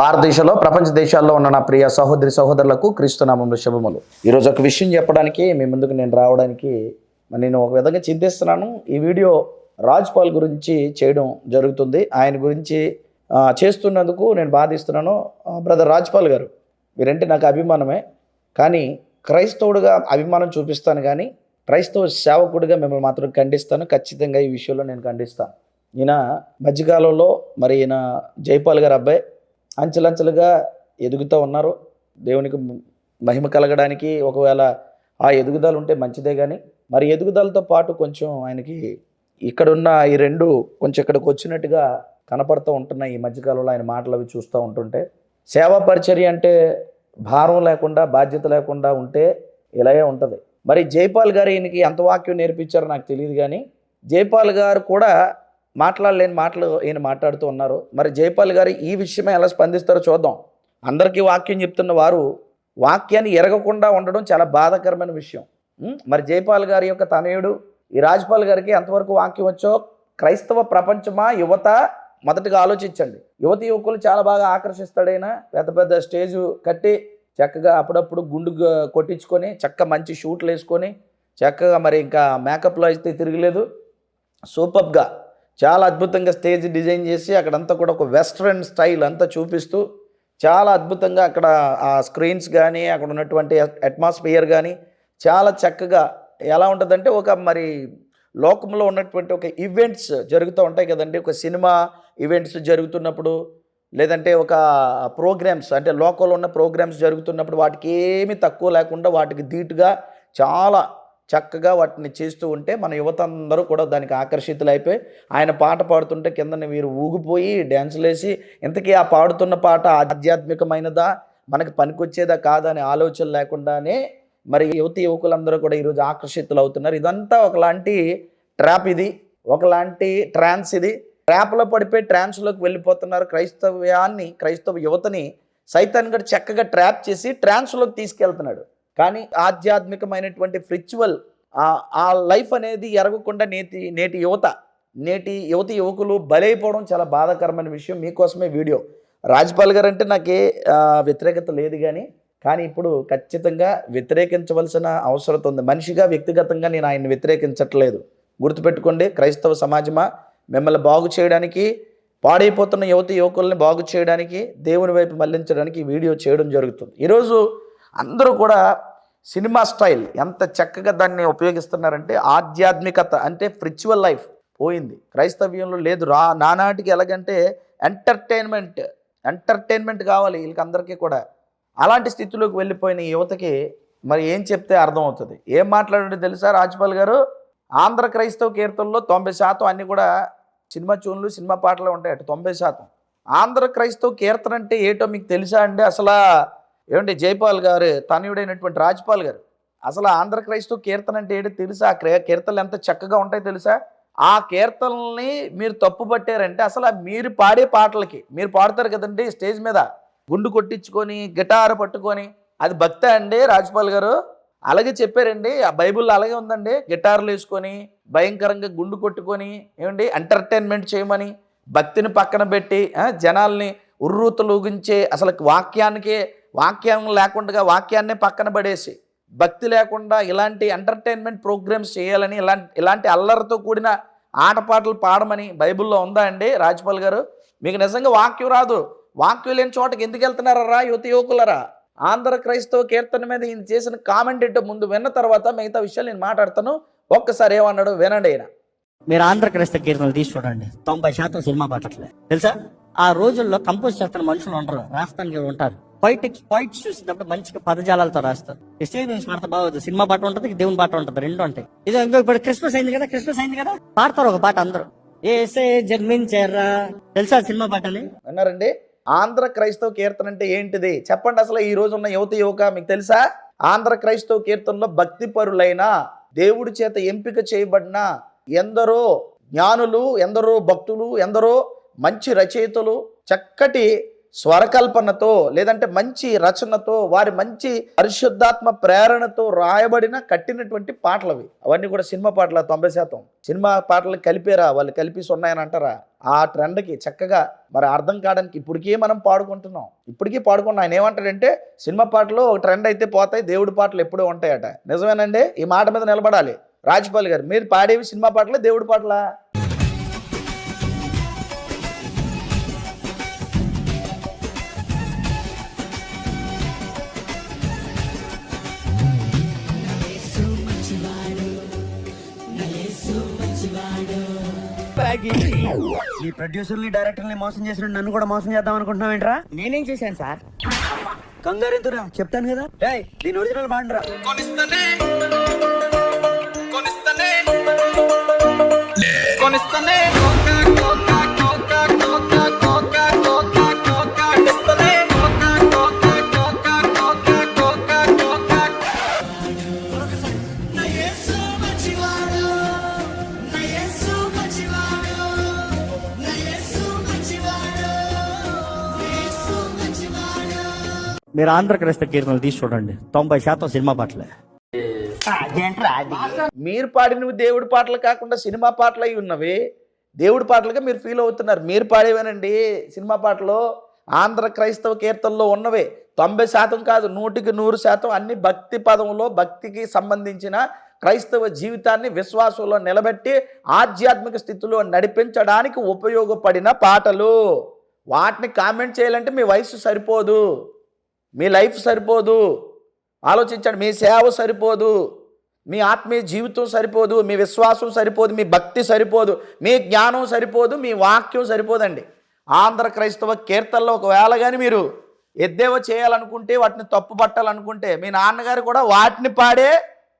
భారతదేశంలో ప్రపంచ దేశాల్లో ఉన్న నా ప్రియ సహోదరి సహోదరులకు క్రీస్తునామంలో శుభములు. ఈరోజు ఒక విషయం చెప్పడానికి మీ ముందుకు నేను రావడానికి నేను ఒక విధంగా చింతిస్తున్నాను. ఈ వీడియో రాజ్ పాల్ గురించి చేయడం జరుగుతుంది. ఆయన గురించి చేస్తున్నందుకు నేను బాధిస్తున్నాను. బ్రదర్ రాజ్ పాల్ గారు మీరంటే నాకు అభిమానమే. కానీ క్రైస్తవుడిగా అభిమానం చూపిస్తాను కానీ క్రైస్తవ సేవకుడిగా మిమ్మల్ని మాత్రం ఖండిస్తాను. ఖచ్చితంగా ఈ విషయంలో నేను ఖండిస్తాను. ఈయన మధ్యకాలంలో మరి ఈయన జైపాల్ గారు అబ్బాయి అంచెలంచెలుగా ఎదుగుతూ ఉన్నారు. దేవునికి మహిమ కలగడానికి ఒకవేళ ఆ ఎదుగుదల ఉంటే మంచిదే కానీ మరి ఎదుగుదలతో పాటు కొంచెం ఆయనకి ఇక్కడున్న ఈ రెండు కొంచెం ఇక్కడికి వచ్చినట్టుగా కనపడుతూ ఉంటున్నాయి. ఈ మధ్యకాలంలో ఆయన మాటలు అవి చూస్తూ ఉంటుంటే సేవా పరిచర్య అంటే భారం లేకుండా బాధ్యత లేకుండా ఉంటే ఇలాగే ఉంటుంది. మరి జైపాల్ గారు ఈయనకి ఎంత వాక్యం నేర్పించారో నాకు తెలియదు కానీ జైపాల్ గారు కూడా మాట్లాడలేని మాటలు ఈయన మాట్లాడుతూ ఉన్నారు. మరి జైపాల్ గారు ఈ విషయమే ఎలా స్పందిస్తారో చూద్దాం. అందరికీ వాక్యం చెప్తున్న వారు వాక్యాన్ని ఎరగకుండా ఉండడం చాలా బాధాకరమైన విషయం. మరి జైపాల్ గారి యొక్క తనయుడు ఈ రాజ్పాల్ గారికి ఎంతవరకు వాక్యం వచ్చో క్రైస్తవ ప్రపంచమా యువత? మొదటగా ఆలోచించండి. యువతి యువకులు చాలా బాగా ఆకర్షిస్తాడైనా పెద్ద పెద్ద స్టేజ్ కట్టి చక్కగా అప్పుడప్పుడు గుండు కొట్టించుకొని చక్క మంచి షూట్లు వేసుకొని చక్కగా మరి ఇంకా మేకప్లో అయితే తిరగలేదు. సూపర్గా చాలా అద్భుతంగా స్టేజ్ డిజైన్ చేసి అక్కడంతా కూడా ఒక వెస్ట్రన్ స్టైల్ అంతా చూపిస్తూ చాలా అద్భుతంగా అక్కడ ఆ స్క్రీన్స్ కానీ అక్కడ ఉన్నటువంటి అట్మాస్ఫియర్ కానీ చాలా చక్కగా ఎలా ఉంటుందంటే ఒక మరి లోకంలో ఉన్నటువంటి ఒక ఈవెంట్స్ జరుగుతూ ఉంటాయి కదండి. ఒక సినిమా ఈవెంట్స్ జరుగుతున్నప్పుడు లేదంటే ఒక ప్రోగ్రామ్స్ అంటే లోకంలో ఉన్న ప్రోగ్రామ్స్ జరుగుతున్నప్పుడు వాటికి ఏమీ తక్కువ లేకుండా వాటికి ధీటుగా చాలా చక్కగా వాటిని చేస్తూ ఉంటే మన యువత అందరూ కూడా దానికి ఆకర్షితులైపోయి ఆయన పాట పాడుతుంటే కిందని వీరు ఊగిపోయి డ్యాన్సులు వేసి ఇంతకీ ఆ పాడుతున్న పాట ఆధ్యాత్మికమైనదా? మనకు పనికొచ్చేదా కాదా? అనే ఆలోచన లేకుండానే మరి యువతి యువకులందరూ కూడా ఈరోజు ఆకర్షితులు అవుతున్నారు ఇదంతా ఒకలాంటి ట్రాప్ ఇది ఒకలాంటి ట్రాన్స్ ఇది. ట్రాప్లో పడిపోయి ట్రాన్స్లోకి వెళ్ళిపోతున్నారు క్రైస్తవ్యాన్ని క్రైస్తవ యువతని. సైతాన్ గడు చక్కగా ట్రాప్ చేసి ట్రాన్స్లోకి తీసుకెళ్తున్నాడు. కానీ ఆధ్యాత్మికమైనటువంటి ఫ్రిచువల్ ఆ లైఫ్ అనేది ఎరగకుండా నేటి నేటి యువత నేటి యువతి యువకులు బలైపోవడం చాలా బాధాకరమైన విషయం మీకోసమే వీడియో. రాజ్పాల్ గారు అంటే నాకే వ్యతిరేకత లేదు కానీ కానీ ఇప్పుడు ఖచ్చితంగా వ్యతిరేకించవలసిన అవసరం ఉంది. మనిషిగా వ్యక్తిగతంగా నేను ఆయన్ని వ్యతిరేకించట్లేదు. గుర్తుపెట్టుకోండి క్రైస్తవ సమాజమా? మిమ్మల్ని బాగు చేయడానికి పాడైపోతున్న యువతి యువకుల్ని బాగు చేయడానికి దేవుని వైపు మళ్ళించడానికి వీడియో చేయడం జరుగుతుంది. ఈరోజు అందరూ కూడా సినిమా స్టైల్ ఎంత చక్కగా దాన్ని ఉపయోగిస్తున్నారంటే ఆధ్యాత్మికత అంటే ఫ్రిచువల్ లైఫ్ పోయింది. క్రైస్తవ్యంలో లేదు. రా నానాటికి ఎలాగంటే ఎంటర్టైన్మెంట్ ఎంటర్టైన్మెంట్ కావాలి వీళ్ళకి అందరికీ కూడా. అలాంటి స్థితిలోకి వెళ్ళిపోయిన యువతకి మరి ఏం చెప్తే అర్థమవుతుంది? ఏం మాట్లాడండి తెలుసా రాజ్పాల్ గారు? ఆంధ్ర క్రైస్తవ కీర్తనలో తొంభై శాతం అన్నీ కూడా సినిమా చూన్లు సినిమా పాటలు ఉంటాయట తొంభై శాతం. ఆంధ్ర క్రైస్తవ కీర్తన అంటే ఏటో మీకు తెలుసా అండి? అసలు ఏమంటే జైపాల్ గారు తనయుడైనటువంటి రాజ్పాల్ గారు అసలు ఆంధ్ర క్రైస్తవ కీర్తన అంటే ఏంటో తెలుసా? ఆ క్రే- కీర్తనలు ఎంత చక్కగా ఉంటాయో తెలుసా? ఆ కీర్తనల్ని మీరు తప్పు పట్టారంటే అసలు మీరు పాడే పాటలకి మీరు పాడతారు కదండి స్టేజ్ మీద గుండు కొట్టించుకొని గిటార్ పట్టుకొని అది భక్త అండి రాజ్పాల్ గారు? అలాగే చెప్పారండి ఆ బైబిల్లో అలాగే ఉందండి గిటార్లు వేసుకొని భయంకరంగా గుండు కొట్టుకొని ఏమండి ఎంటర్టైన్మెంట్ చేయమని భక్తిని పక్కన పెట్టి జనాల్ని ఉర్రూతలూగించే అసలు వాక్యానికి వాక్యం లేకుండా వాక్యాన్నే పక్కన పడేసి భక్తి లేకుండా ఇలాంటి ఎంటర్టైన్మెంట్ ప్రోగ్రామ్స్ చేయాలని ఇలాంటి ఇలాంటి అల్లరితో కూడిన ఆటపాటలు పాడమని బైబిల్లో ఉందా అండి రాజ్పాల్ గారు? మీకు నిజంగా వాక్యం రాదు. వాక్యం లేని చోటకి ఎందుకు వెళ్తున్నారా యువత యువకులరా? ఆంధ్ర క్రైస్తవ కీర్తన మీద ఈయన చేసిన కామెంట్ ఏంటో ముందు విన్న తర్వాత మిగతా విషయాలు నేను మాట్లాడతాను. ఒక్కసారి ఏమన్నాడు వినండి ఆయన. మీరు ఆంధ్ర క్రైస్తవ కీర్తనలు తీసి చూడండి. తొంభై శాతం సినిమా పాటలే. తెలుసా? ఆ రోజుల్లో కంపోజ్ చేస్తున్న మనుషులు ఉండరు రాస్తానికి ఉంటారు. పొయిటిక్స్ పాయింట్స్ చూసినప్పుడు మంచిగా పదజాలాలతో రాస్తారు. ఈ పాడత బాగుంది బాగోదు సినిమా పాట ఉంటుంది దేవుని పాట ఉంటుంది రెండు ఉంటాయి. ఇది ఇంకో ఇప్పుడు క్రిస్మస్ అయింది కదా క్రిస్మస్ అయింది కదా పాడతారు ఒక పాట అందరూ. ఏసే జన్మించారా? తెలుసా సినిమా పాట అని విన్నారండి? ఆంధ్ర క్రైస్తవ కీర్తన అంటే ఏంటిది? చెప్పండి అసలు ఈ రోజు ఉన్న యువత యువక మీకు తెలుసా? ఆంధ్ర క్రైస్తవ కీర్తనలో భక్తి పరులైన దేవుడి చేత ఎంపిక చేయబడిన ఎందరో జ్ఞానులు ఎందరో భక్తులు ఎందరో మంచి రచయితలు చక్కటి స్వరకల్పనతో లేదంటే మంచి రచనతో వారి మంచి పరిశుద్ధాత్మ ప్రేరణతో రాయబడిన కట్టినటువంటి పాటలు అవి అవన్నీ కూడా సినిమా పాటలు తొంభై శాతం. సినిమా పాటలు కలిపేరా వాళ్ళు కలిపి ఉన్నాయని అంటారా? ఆ ట్రెండ్కి చక్కగా మరి అర్థం కావడానికి ఇప్పటికే మనం పాడుకుంటున్నాం. ఇప్పటికీ పాడుకున్నాం. ఆయన ఏమంటాడంటే సినిమా పాటలు ఒక ట్రెండ్ అయితే పోతాయి దేవుడి పాటలు ఎప్పుడూ ఉంటాయట. నిజమేనండి? ఈ మాట మీద నిలబడాలి. రాజ్పాల్ గారు మీరు పాడేవి సినిమా పాటలే దేవుడి పాటలా? ఈ ప్రొడ్యూసర్ని డైరెక్టర్ని మోసం చేసిన నన్ను కూడా మోసం చేద్దాం అనుకుంటున్నావు ఏంట్రా? నేనేం చేశాను సార్? కంగారు ఎందుకురా చెప్తాను కదా. డేయ్ దీని ఒరిజినల్ బాండ్రా. కొనిస్తనే. కొనిస్తనే. మీరు ఆంధ్ర క్రైస్త కీర్తనలు తీసి చూడండి. తొంభై శాతం సినిమా పాటలే. మీరు పాడినవి దేవుడి పాటలు కాకుండా సినిమా పాటలు అయి ఉన్నవి. దేవుడి పాటలుగా మీరు ఫీల్ అవుతున్నారు. మీరు పాడేవేనండి సినిమా పాటలు. ఆంధ్ర క్రైస్తవ కీర్తనలో ఉన్నవే. తొంభై శాతం కాదు నూటికి నూరు శాతం అన్ని భక్తి పదంలో భక్తికి సంబంధించిన క్రైస్తవ జీవితాన్ని విశ్వాసంలో నిలబెట్టి ఆధ్యాత్మిక స్థితిలో నడిపించడానికి ఉపయోగపడిన పాటలు. వాటిని కామెంట్ చేయాలంటే మీ వయసు సరిపోదు. మీ లైఫ్ సరిపోదు. ఆలోచించండి మీ సేవ సరిపోదు. మీ ఆత్మీయ జీవితం సరిపోదు మీ విశ్వాసం సరిపోదు మీ భక్తి సరిపోదు మీ జ్ఞానం సరిపోదు మీ వాక్యం సరిపోదండి. ఆంధ్ర క్రైస్తవ కీర్తనలో ఒకవేళ కానీ మీరు ఎద్దేవా చేయాలనుకుంటే వాటిని తప్పు పట్టాలనుకుంటే మీ నాన్నగారు కూడా వాటిని పాడే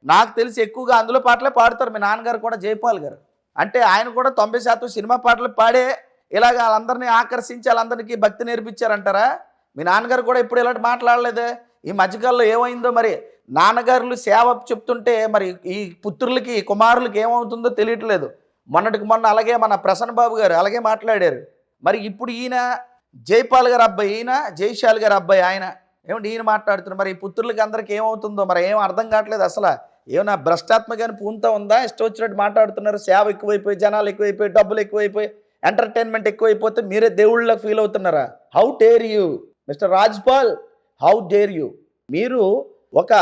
నాకు తెలిసి ఎక్కువగా అందులో పాటలే పాడతారు. మీ నాన్నగారు కూడా జైపాల్ గారు. అంటే ఆయన కూడా తొంభై శాతం సినిమా పాటలు పాడే ఇలాగ వాళ్ళందరినీ ఆకర్షించి వాళ్ళందరికీ భక్తి నేర్పించారంటారా? మీ నాన్నగారు కూడా ఇప్పుడు ఇలాంటి మాట్లాడలేదే? ఈ మధ్యకాలంలో ఏమైందో మరి? నాన్నగారులు సేవ చెప్తుంటే మరి ఈ పుత్రులకి ఈ కుమారులకి ఏమవుతుందో తెలియట్లేదు. మొన్నటికి మొన్న అలాగే మన ప్రసన్న బాబు గారు అలాగే మాట్లాడారు. మరి ఇప్పుడు ఈయన జైపాల్ గారు అబ్బాయి ఈయన జైశాల్ గారు అబ్బాయి ఆయన ఏమంటే ఈయన మాట్లాడుతున్నారు. మరి ఈ పుత్రులకి అందరికి ఏమవుతుందో మరి ఏం అర్థం కావట్లేదు అసలు. ఏమన్నా భ్రష్టాత్మకాన్ని పూంతా ఉందా? ఇష్టం వచ్చినట్టు మాట్లాడుతున్నారు. సేవ ఎక్కువైపోయి జనాలు ఎక్కువైపోయి డబ్బులు ఎక్కువైపోయి ఎంటర్టైన్మెంట్ ఎక్కువైపోతే మీరే దేవుళ్ళకి ఫీల్ అవుతున్నారా? How dare you mister Rajpal how dare you మీరు ఒక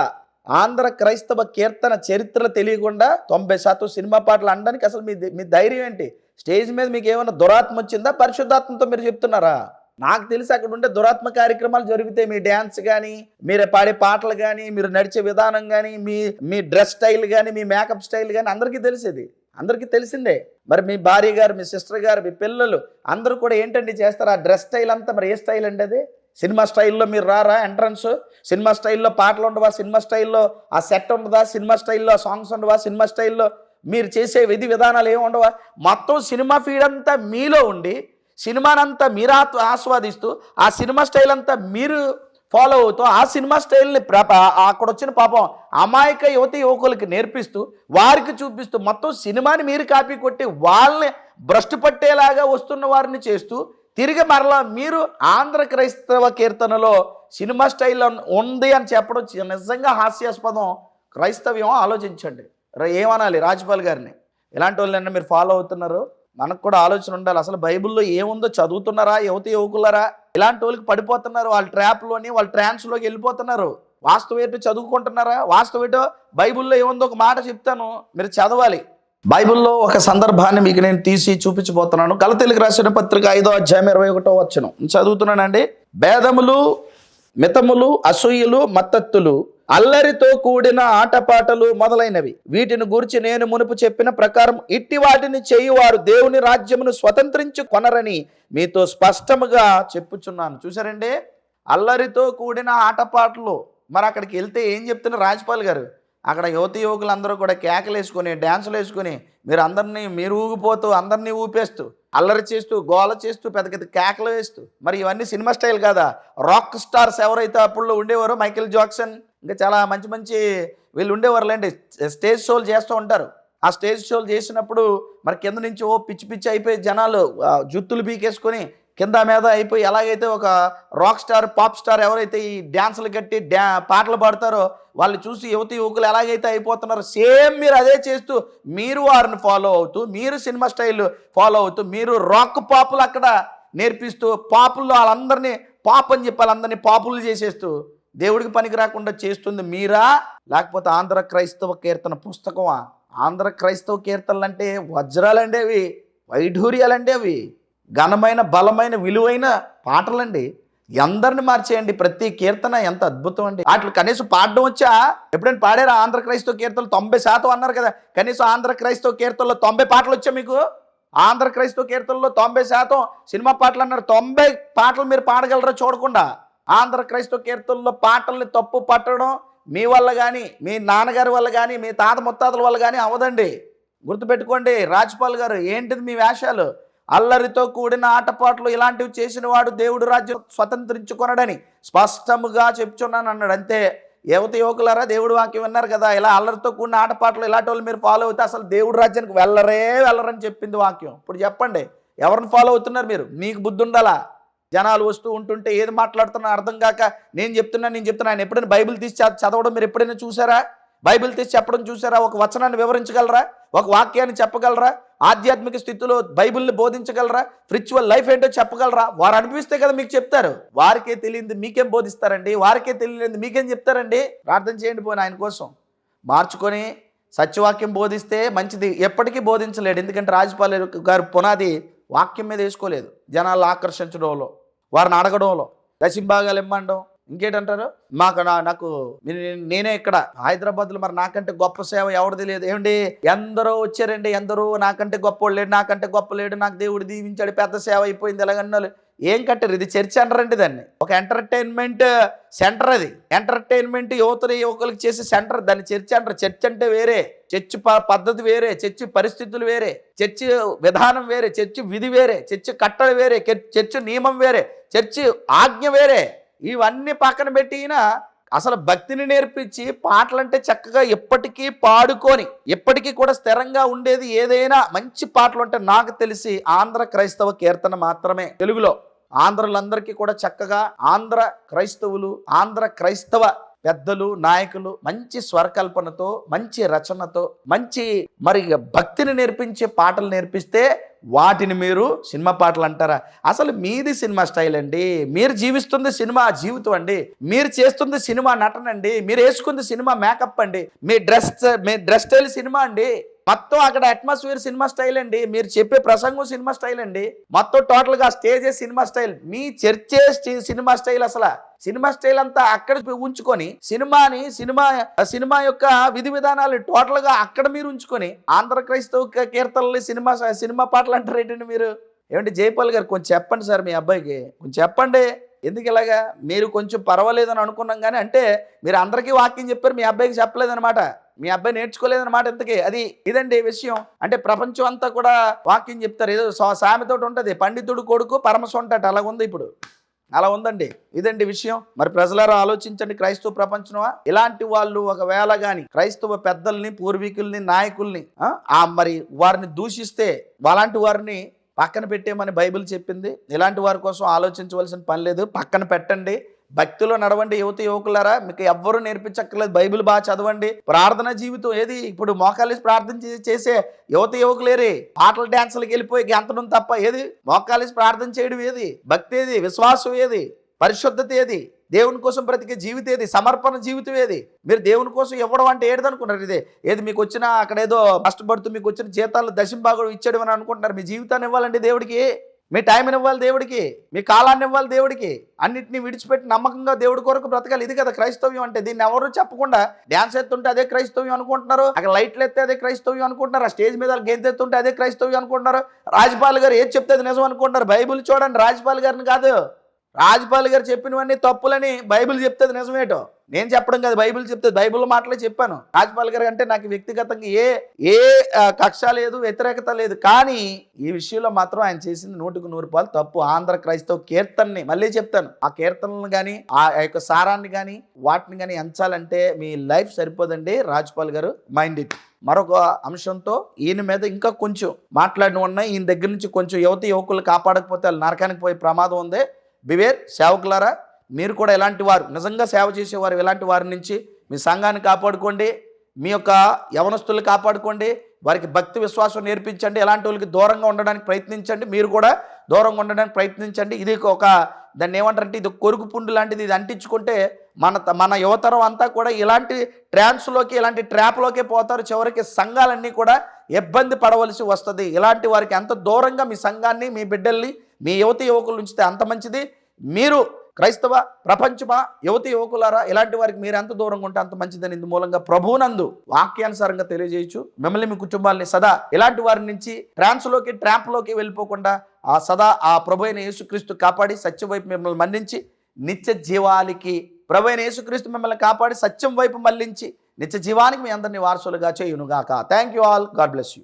ఆంధ్ర క్రైస్తవ కీర్తన చరిత్ర తెలియకుండా తొంభై శాతం సినిమా పాటలు అనడానికి అసలు మీ మీ ధైర్యం ఏంటి? స్టేజ్ మీద మీకు ఏమైనా దురాత్మ వచ్చిందా? పరిశుద్ధాత్మతో మీరు చెప్తున్నారా? నాకు తెలిసి అక్కడ ఉండే దురాత్మ కార్యక్రమాలు జరిగితే మీ డ్యాన్స్ కానీ మీరు పాడే పాటలు కానీ మీరు నడిచే విధానం కానీ మీ మీ డ్రెస్ స్టైల్ కానీ మీ మేకప్ స్టైల్ కానీ అందరికీ తెలిసేది. అందరికీ తెలిసిందే. మరి మీ భార్య గారు మీ సిస్టర్ గారు మీ పిల్లలు అందరూ కూడా ఏంటండి చేస్తారు? ఆ డ్రెస్ స్టైల్ అంతా మరి ఏ స్టైల్ అండి అది? సినిమా స్టైల్లో మీరు రారా ఎంట్రన్స్? సినిమా స్టైల్లో పాటలు ఉండవా? సినిమా స్టైల్లో ఆ సెట్ ఉండదా? సినిమా స్టైల్లో సాంగ్స్ ఉండవా? సినిమా స్టైల్లో మీరు చేసే విధి విధానాలు ఏమి ఉండవా? మొత్తం సినిమా ఫీడ్ అంతా మీలో ఉండి సినిమానంతా మీరు ఆత్- ఆస్వాదిస్తూ ఆ సినిమా స్టైల్ అంతా మీరు ఫాలో అవుతూ ఆ సినిమా స్టైల్ని ప్ర- అక్కడ వచ్చిన పాపం అమాయక యువతి యువకులకి నేర్పిస్తూ వారికి చూపిస్తూ మొత్తం సినిమాని మీరు కాపీ కొట్టి వాళ్ళని భ్రష్టు పట్టేలాగా వస్తున్న వారిని చేస్తూ తిరిగి మరలా మీరు ఆంధ్ర క్రైస్తవ కీర్తనలో సినిమా స్టైల్ ఉంది అని చెప్పడం నిజంగా హాస్యాస్పదం. క్రైస్తవ్యం ఆలోచించండి. ఏమనాలి రాజ్పాల్ గారిని? ఇలాంటి వాళ్ళని మీరు ఫాలో అవుతున్నారు? మనకు కూడా ఆలోచన ఉండాలి. అసలు బైబిల్లో ఏముందో చదువుతున్నారా? యువతి యువకులరా? ఇలాంటి వాళ్ళకి పడిపోతున్నారు. వాళ్ళ ట్రాప్లోని వాళ్ళ ట్రాన్స్లోకి వెళ్ళిపోతున్నారు. వాస్తవేటో చదువుకుంటున్నారా? వాస్తవేటో బైబిల్లో ఏముందో ఒక మాట చెప్తాను. మీరు చదవాలి. బైబిల్లో ఒక సందర్భాన్ని మీకు నేను తీసి చూపించబోతున్నాను. గలతెలికి రాసిన పత్రిక ఐదో అధ్యాయం ఇరవై ఒకటో వచ్చను చదువుతున్నానండి. భేదములు మితములు అసూయలు మత్తత్తులు అల్లరితో కూడిన ఆటపాటలు మొదలైనవి. వీటిని గురించి నేను మునుపు చెప్పిన ప్రకారం ఇట్టి వాటిని చేయువారు దేవుని రాజ్యమును స్వతంత్రించి కొనరని మీతో స్పష్టముగా చెప్పుచున్నాను. చూసారండి అల్లరితో కూడిన ఆటపాటలు. మరి అక్కడికి వెళ్తే ఏం చెప్తున్నారు రాజ్పాల్ గారు? అక్కడ యువతి యువకులు అందరూ కూడా కేకలు వేసుకొని డ్యాన్సులు వేసుకొని మీరు అందరినీ మీరు ఊగిపోతూ అందరినీ ఊపేస్తూ అల్లరి చేస్తూ గోల చేస్తూ పెద్ద పెద్ద కేకలు వేస్తూ మరి ఇవన్నీ సినిమా స్టైల్ కాదా? రాక్ స్టార్స్ ఎవరైతే అప్పుడు ఉండేవారో మైకేల్ జాక్సన్ ఇంకా చాలా మంచి మంచి వీళ్ళు ఉండేవారులేండి. స్టేజ్ షోలు చేస్తూ ఉంటారు. ఆ స్టేజ్ షోలు చేసినప్పుడు మరి కింద నుంచి ఓ పిచ్చి పిచ్చి అయిపోయి జనాలు జుత్తులు పీకేసుకొని కింద మీద అయిపోయి ఎలాగైతే ఒక రాక్ స్టార్ పాప్ స్టార్ ఎవరైతే ఈ డ్యాన్సులు కట్టి డ్యా పాటలు పాడతారో వాళ్ళు చూసి యువతి యువకులు ఎలాగైతే అయిపోతున్నారో సేమ్ మీరు అదే చేస్తూ మీరు వారిని ఫాలో అవుతూ మీరు సినిమా స్టైల్ ఫాలో అవుతూ మీరు రాక్ పాపులు అక్కడ నేర్పిస్తూ పాపుల్లో వాళ్ళందరినీ పాప్ అని చెప్పి వాళ్ళందరినీ పాపులు చేసేస్తూ దేవుడికి పనికి రాకుండా చేస్తుంది మీరా? లేకపోతే ఆంధ్ర క్రైస్తవ కీర్తన పుస్తకమా? ఆంధ్ర క్రైస్తవ కీర్తనలు అంటే వజ్రాలండి అవి వైఢూర్యాలండి అవి ఘనమైన బలమైన విలువైన పాటలండి. ఎందరిని మార్చేయండి ప్రతి కీర్తన ఎంత అద్భుతం అండి. వాటిలో కనీసం పాడడం వచ్చా ఎప్పుడైనా పాడారా? ఆంధ్ర క్రైస్తవ కీర్తనలు తొంభై శాతం అన్నారు కదా. కనీసం ఆంధ్ర క్రైస్తవ కీర్తనలో తొంభై పాటలు వచ్చా మీకు? ఆంధ్ర క్రైస్తవ కీర్తనలో తొంభై శాతం సినిమా పాటలు అన్నారు. తొంభై పాటలు మీరు పాడగలరా చూడకుండా? ఆంధ్ర క్రైస్తవ కీర్తనలో పాటల్ని తప్పు పట్టడం మీ వల్ల కానీ మీ నాన్నగారి వల్ల కానీ మీ తాత ముత్తాతల వల్ల కానీ అవదండి గుర్తుపెట్టుకోండి రాజ్పాల్ గారు ఏంటిది మీ వేషాలు? అల్లరితో కూడిన ఆటపాటలు ఇలాంటివి చేసిన వాడు దేవుడు రాజ్యం స్వతంత్రించుకొనడని స్పష్టముగా చెప్తున్నాను అన్నాడు. అంతే. యువత యువకులారా దేవుడు వాక్యం విన్నారు కదా ఇలా అల్లరితో కూడిన ఆటపాటలు ఇలాంటి వాళ్ళు మీరు ఫాలో అవుతే అసలు దేవుడు రాజ్యానికి వెళ్ళరే వెళ్ళరని చెప్పింది వాక్యం. ఇప్పుడు చెప్పండి ఎవరిని ఫాలో అవుతున్నారు మీరు? మీకు బుద్ధి ఉండాలా? జనాలు వస్తూ ఉంటుంటే ఏది మాట్లాడుతున్నా అర్థం కాక నేను చెప్తున్నా నేను చెప్తున్నా ఆయన ఎప్పుడైనా బైబిల్ తీసి చదవడం మీరు ఎప్పుడైనా చూసారా? బైబిల్ తీసి చెప్పడం చూసారా? ఒక వచనాన్ని వివరించగలరా? ఒక వాక్యాన్ని చెప్పగలరా? ఆధ్యాత్మిక స్థితిలో బైబిల్ని బోధించగలరా? స్పిరిచువల్ లైఫ్ ఏంటో చెప్పగలరా? వారు అనిపిస్తే కదా మీకు చెప్తారు. వారికే తెలియంది మీకేం బోధిస్తారండి? వారికే తెలియనిది మీకేం చెప్తారండి? ప్రార్థన చేయండి పోయిన ఆయన కోసం. మార్చుకొని సత్యవాక్యం బోధిస్తే మంచిది. ఎప్పటికీ బోధించలేడు. ఎందుకంటే రాజపాల్ గారు పునాది వాక్యం మీద వేసుకోలేదు. జనాలు ఆకర్షించడంలో వారిని అడగడంలో. దశంభాగాలు ఇమ్మండం. ఇంకేటంటారు? మాకు నా- నాకు నేనే ఇక్కడ. హైదరాబాద్లో మరి నాకంటే గొప్ప సేవ ఎవరిది లేదు ఏమండి? ఎందరో వచ్చారండి. ఎందరో నాకంటే గొప్ప లేడు నాకంటే గొప్ప లేడు నాకు దేవుడు దీవించాడు పెద్ద సేవ అయిపోయింది ఎలాగన్నారు ఏం కట్టారు? ఇది చర్చ్ అంటారండి దాన్ని. ఒక ఎంటర్టైన్మెంట్ సెంటర్ అది. ఎంటర్టైన్మెంట్ యువతలు యువకులకు చేసే సెంటర్ దాన్ని చర్చ్ అంటారు. చర్చ్ అంటే వేరే. చర్చ్ ప- పద్ధతి వేరే. చర్చ్ పరిస్థితులు వేరే. చర్చ్ విధానం వేరే. చర్చ్ విధి వేరే. చర్చ్ కట్టడ వేరే. చర్చ్ నియమం వేరే. చర్చ్ ఆజ్ఞ వేరే. ఇవన్నీ పక్కన పెట్టి ఈయన అసలు భక్తిని నేర్పించి పాటలంటే చక్కగా ఎప్పటికీ పాడుకొని ఎప్పటికీ కూడా స్థిరంగా ఉండేది ఏదైనా మంచి పాటలు అంటే నాకు తెలిసి ఆంధ్ర క్రైస్తవ కీర్తన మాత్రమే. తెలుగులో ఆంధ్రులందరికీ కూడా చక్కగా ఆంధ్ర క్రైస్తవులు ఆంధ్ర క్రైస్తవ పెద్దలు నాయకులు మంచి స్వరకల్పనతో మంచి రచనతో మంచి మరి భక్తిని నేర్పించే పాటలు నేర్పిస్తే వాటిని మీరు సినిమా పాటలు అంటారా? అసలు మీది సినిమా స్టైల్ అండి. మీరు జీవిస్తుంది సినిమా జీవితం అండి. మీరు చేస్తుంది సినిమా నటన అండి. మీరు వేసుకుంది సినిమా మేకప్ అండి. మీ డ్రెస్ మీ డ్రెస్ స్టైల్ సినిమా అండి. మొత్తం అక్కడ అట్మాస్ఫియర్ సినిమా స్టైల్ అండి. మీరు చెప్పే ప్రసంగం సినిమా స్టైల్ అండి. మొత్తం టోటల్గా స్టేజే సినిమా స్టైల్ మీ చర్చే సినిమా స్టైల్ అసలు. సినిమా స్టైల్ అంతా అక్కడ ఉంచుకొని సినిమాని సినిమా సినిమా యొక్క విధి విధానాలు టోటల్గా అక్కడ మీరు ఉంచుకొని ఆంధ్ర క్రైస్తవ కీర్తనలు సినిమా సినిమా పాటలు అంటారు ఏంటండి మీరు? ఏమంటే జైపాల్ గారు కొంచెం చెప్పండి సార్ మీ అబ్బాయికి. కొంచెం చెప్పండి. ఎందుకు ఇలాగా? మీరు కొంచెం పర్వాలేదని అనుకున్నాం కానీ అంటే మీరు అందరికీ వాక్యం చెప్పారు మీ అబ్బాయికి చెప్పలేదన్నమాట. మీ అబ్బాయి నేర్చుకోలేదన్నమాట ఇంతకీ. అది ఇదండి విషయం. అంటే ప్రపంచం అంతా కూడా వాక్యం చెప్తారు. ఏదో సామెతోటి ఉంటుంది. పండితుడు కొడుకు పరమసొంటట అలా ఉంది ఇప్పుడు. అలా ఉందండి. ఇదండి విషయం. మరి ప్రజలారా ఆలోచించండి. క్రైస్తవ ప్రపంచమా? ఇలాంటి వాళ్ళు ఒకవేళ కానీ క్రైస్తవ పెద్దల్ని పూర్వీకుల్ని నాయకుల్ని ఆ మరి వారిని దూషిస్తే అలాంటి వారిని పక్కన పెట్టేమని బైబిల్ చెప్పింది. ఇలాంటి వారి కోసం ఆలోచించవలసిన పని లేదు. పక్కన పెట్టండి. భక్తిలో నడవండి యువత యువకులారా. మీకు ఎవ్వరూ నేర్పించక్కర్లేదు. బైబిల్ బాగా చదవండి. ప్రార్థన జీవితం ఏది? ఇప్పుడు మోకాలేసి ప్రార్థన చే- చేసే యువత యువకులేరే. పాటల డ్యాన్సులకు వెళ్ళిపోయి గెంతడం తప్ప ఏది? మోకాలేసి ప్రార్థన చేయడం ఏది? భక్తి ఏది? విశ్వాసం ఏది? పరిశుద్ధత ఏది? దేవుని కోసం బ్రతికే జీవితం ఏది? సమర్పణ జీవితం ఏది? మీరు దేవుని కోసం ఇవ్వడం అంటే ఏదనుకున్నారు ఇదే? ఏది మీకు వచ్చిన అక్కడ ఏదో కష్టపడుతూ మీకు వచ్చిన జీతాలు దశంభాగం ఇచ్చాడు అని అనుకుంటున్నారు. మీ జీవితాన్ని ఇవ్వాలండి దేవుడికి. మీ టైంని ఇవ్వాలి దేవుడికి మీ కాలాన్ని ఇవ్వాలి దేవుడికి అన్నింటినీ విడిచిపెట్టి నమ్మకంగా దేవుడి కొరకు బ్రతకాలి. ఇది కదా క్రైస్తవ్యం అంటే దీన్ని ఎవరు చెప్పకుండా డ్యాన్స్ ఎత్తుంటే అదే క్రైస్తవ్యం అనుకుంటున్నారు అక్కడ లైట్లు ఎత్తే అదే క్రైస్తవ్యం అనుకుంటున్నారు ఆ స్టేజ్ మీద గెంతెత్తుంటే అదే క్రైస్తవ్యం అనుకుంటున్నారు. రాజ్పాల్ గారు ఏది చెప్తే అది నిజం అనుకుంటున్నారు. బైబిల్ చూడండి రాజ్పాల్ గారిని కాదు. రాజ్పాల్ గారు చెప్పినవన్నీ తప్పులని బైబిల్ అది నిజమేటో. నేను చెప్పడం కాదు బైబిల్ చెప్తే బైబిల్ మాటలే చెప్పాను. రాజ్పాల్ గారు అంటే నాకు వ్యక్తిగతంగా ఏ ఏ కక్ష లేదు వ్యతిరేకత లేదు. కానీ ఈ విషయంలో మాత్రం ఆయన చేసింది నూటికి నూరు రూపాయలు తప్పు. ఆంధ్ర క్రైస్తవ కీర్తనని మళ్ళీ చెప్తాను. ఆ కీర్తనలను కానీ ఆ యొక్క సారాన్ని కానీ వాటిని కానీ ఎంచాలంటే మీ లైఫ్ సరిపోదండి. రాజ్పాల్ గారు మైండ్ ఇట్. మరొక అంశంతో ఈయన మీద ఇంకా కొంచెం మాట్లాడిన ఉన్నాయి ఈయన దగ్గర నుంచి కొంచెం యువతి యువకులు కాపాడకపోతే వాళ్ళు నరకానికి పోయే ప్రమాదం ఉంది. బివేర్ సేవకులారా మీరు కూడా ఎలాంటి వారు నిజంగా సేవ చేసేవారు ఇలాంటి వారి నుంచి మీ సంఘాన్ని కాపాడుకోండి మీ యొక్క యవనస్తులు కాపాడుకోండి వారికి భక్తి విశ్వాసం నేర్పించండి ఎలాంటి వాళ్ళకి దూరంగా ఉండడానికి ప్రయత్నించండి మీరు కూడా దూరంగా ఉండడానికి ప్రయత్నించండి. ఇది ఒక దాన్ని ఏమంటారంటే ఇది కొరుకు పుండు లాంటిది ఇది అంటించుకుంటే మన త- మన యువతరం అంతా కూడా ఇలాంటి ట్రాన్స్లోకి ఇలాంటి ట్రాప్లోకి పోతారు. చివరికి సంఘాలన్నీ కూడా ఇబ్బంది పడవలసి వస్తుంది. ఇలాంటి వారికి ఎంత దూరంగా మీ సంఘాన్ని మీ బిడ్డల్ని మీ యువతి యువకులు ఉంచితే అంత మంచిది. మీరు క్రైస్తవ ప్రపంచమా యువతి యువకులారా ఇలాంటి వారికి మీరు ఎంత దూరంగా ఉంటే అంత మంచిదని ఇందు మూలంగా ప్రభువునందు వాక్యానుసారంగా తెలియజేయచ్చు. మిమ్మల్ని మీ కుటుంబాలని సదా ఇలాంటి వారి నుంచి ట్రాన్స్లోకి ట్రాంప్లోకి వెళ్ళిపోకుండా ఆ సదా ఆ ప్రభు అయిన యేసుక్రీస్తు కాపాడి సత్యం వైపు మిమ్మల్ని మన్నించి నిత్య జీవాలకి ప్రభు అయిన యేసుక్రీస్తు మిమ్మల్ని కాపాడి సత్యం వైపు మళ్ళించి నిత్య జీవానికి మీ అందరినీ వారసులుగా చేయునుగాక. Thank you all God bless you